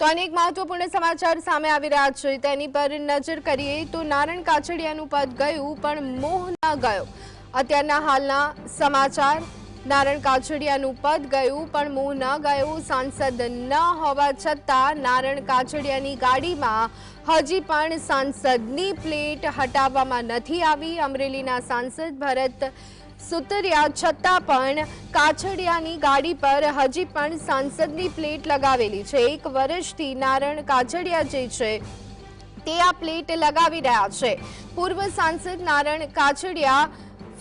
તો અનેક મહત્વપૂર્ણ સમાચાર સામે આવી રહ્યા છે. તેની પર નજર કરીએ તો નારણ કાછડિયાનું પદ ગયું, પણ મોહ ન ગયો. અત્યારના હાલના સમાચાર નારણ કાછડિયાનું પદ ગયું, પણ મોહ ન ગયો. સાંસદ ન હોવા છતાં નારણ કાછડિયાની ગાડીમાં હજી પણ સાંસદની પ્લેટ હટાવવામાં નથી આવી. અમરેલીના સાંસદ ભરત સુતરિયા છતાં પણ કાછડિયાની ગાડી પર હજી પણ સાંસદની પ્લેટ લગાવેલી છે. એક વર્ષથી નારણ કાછડિયા જે છે, તે આ પ્લેટ લગાવી રહ્યા છે. પૂર્વ સાંસદ નારણ કાછડિયા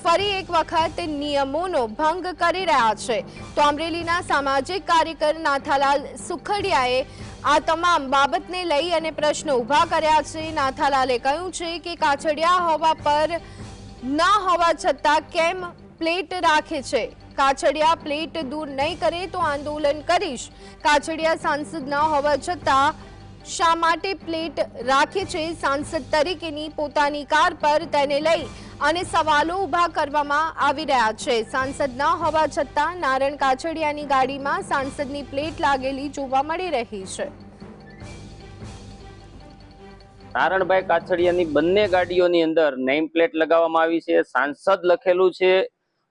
ફરી એક વખત નિયમોનો ભંગ કરી રહ્યા છે. તો અમરેલીના સામાજિક કાર્યકર નાથાલાલ સુખડિયાએ આ તમામ બાબતને લઈ અને પ્રશ્નો ઊભા કર્યા છે. નાથાલાલે કહ્યું છે કે કાછડિયા હોવા પર ન હોવા છતાં કેમ પ્લેટ રાખે છે? કાછડિયા પ્લેટ દૂર નહીં કરે તો આંદોલન કરીશ. કાછડિયા સાંસદ ન હોવા છતાં શા માટે પ્લેટ રાખે છે? સાંસદ તરીકેની પોતાની કાર પર તેને લઈ અને સવાલો ઊભા કરવામાં આવી રહ્યા છે. સાંસદ ન હોવા છતાં નારણ કાછડિયાની ગાડીમાં સાંસદની પ્લેટ લાગેલી જોવા મળી રહી છે. નારણભાઈ કાછડિયાની બંને ગાડીઓની અંદર નેમ પ્લેટ લગાવવામાં આવી છે, સાંસદ લખેલું છે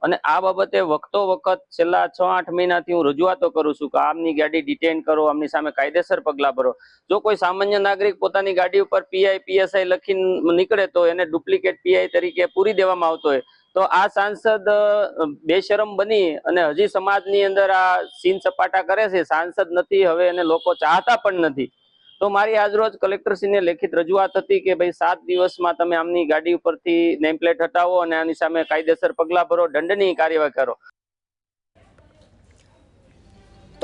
અને આ બાબતે વખતો વખત છેલ્લા છ આઠ મહિનાથી હું રજૂઆતો કરું છું કે આમની ગાડી ડિટેન કરો, આમની સામે કાયદેસર પગલાં ભરો. જો કોઈ સામાન્ય નાગરિક પોતાની ગાડી ઉપર પીઆઈ પીએસઆઈ લખીને નીકળે તો એને ડુપ્લિકેટ પીઆઈ તરીકે પૂરી દેવામાં આવતો હોય. તો આ સાંસદ બેશરમ બની અને હજી સમાજની અંદર આ સીન સપાટા કરે છે. સાંસદ નથી, હવે એને લોકો ચાહતા પણ નથી. તો મારી આજરોજ કલેક્ટરશ્રીને લેખિત રજૂઆત હતી કે ભાઈ સાત દિવસમાં તમે આમની ગાડી ઉપરથી નેમ પ્લેટ હટાવો અને આની સામે કાયદેસર પગલાં ભરો, દંડની કાર્યવાહી કરો.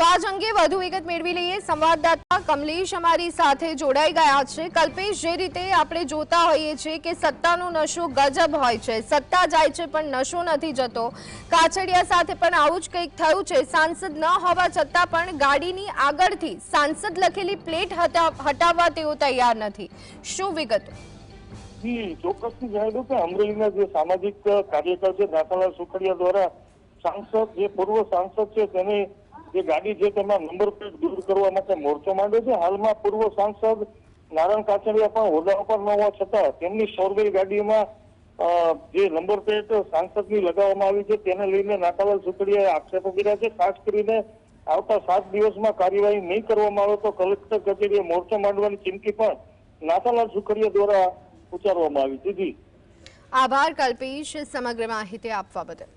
તો આજ અંગે વધુ વિગત મેળવી લઈએ. સંવાદદાતા કમલેશ અમારી સાથે જોડાઈ ગયા છે. કલ્પેશ, જે રીતે આપણે જોતા હોઈએ છીએ કે સત્તાનો નશો ગજબ હોય છે. સત્તા જાય છે પણ નશો નથી જતો. કાછડિયા સાથે પણ આવું જ કંઈક થયું છે. સાંસદ ન હોવા છતાં પણ ગાડીની આગળથી સાંસદ લખેલી પ્લેટ હટા- હટાવવા તેઓ તૈયાર નથી. શું વિગતો? જી ચોક્કસથી જણાવ્યું કે અમરેલીના જે સામાજિક કાર્યકર છે, દાતાલાલ સુખડિયા દ્વારા સાંસદ, જે પૂર્વ સાંસદ છે, તેની જે ગાડી છે તેમાં નંબર પ્લેટ દૂર કરવા માટે મોરચો માંડ્યો છે, હાલમાં પૂર્વ સાંસદ નારાયણ કાછડિયા પણ હોદ્દા ઉપર ન હોવા છતાં તેમની ફોરવેલ ગાડીમાં જે નંબર પ્લેટ સાંસદની લગાવવામાં આવી છે, તેને લઈને નાતાલાલ સુખડિયાએ આક્ષેપો કર્યા છે. ખાસ કરીને આવતા સાત દિવસમાં કાર્યવાહી નહીં કરવામાં આવે તો કલેક્ટર કચેરીએ મોરચો માંડવાની ચીમકી પણ નાથાલાલ સુખડિયા દ્વારા ઉચ્ચારવામાં આવી. છે આભાર કલ્પેશ, સમગ્ર માહિતી આપવા બદલ.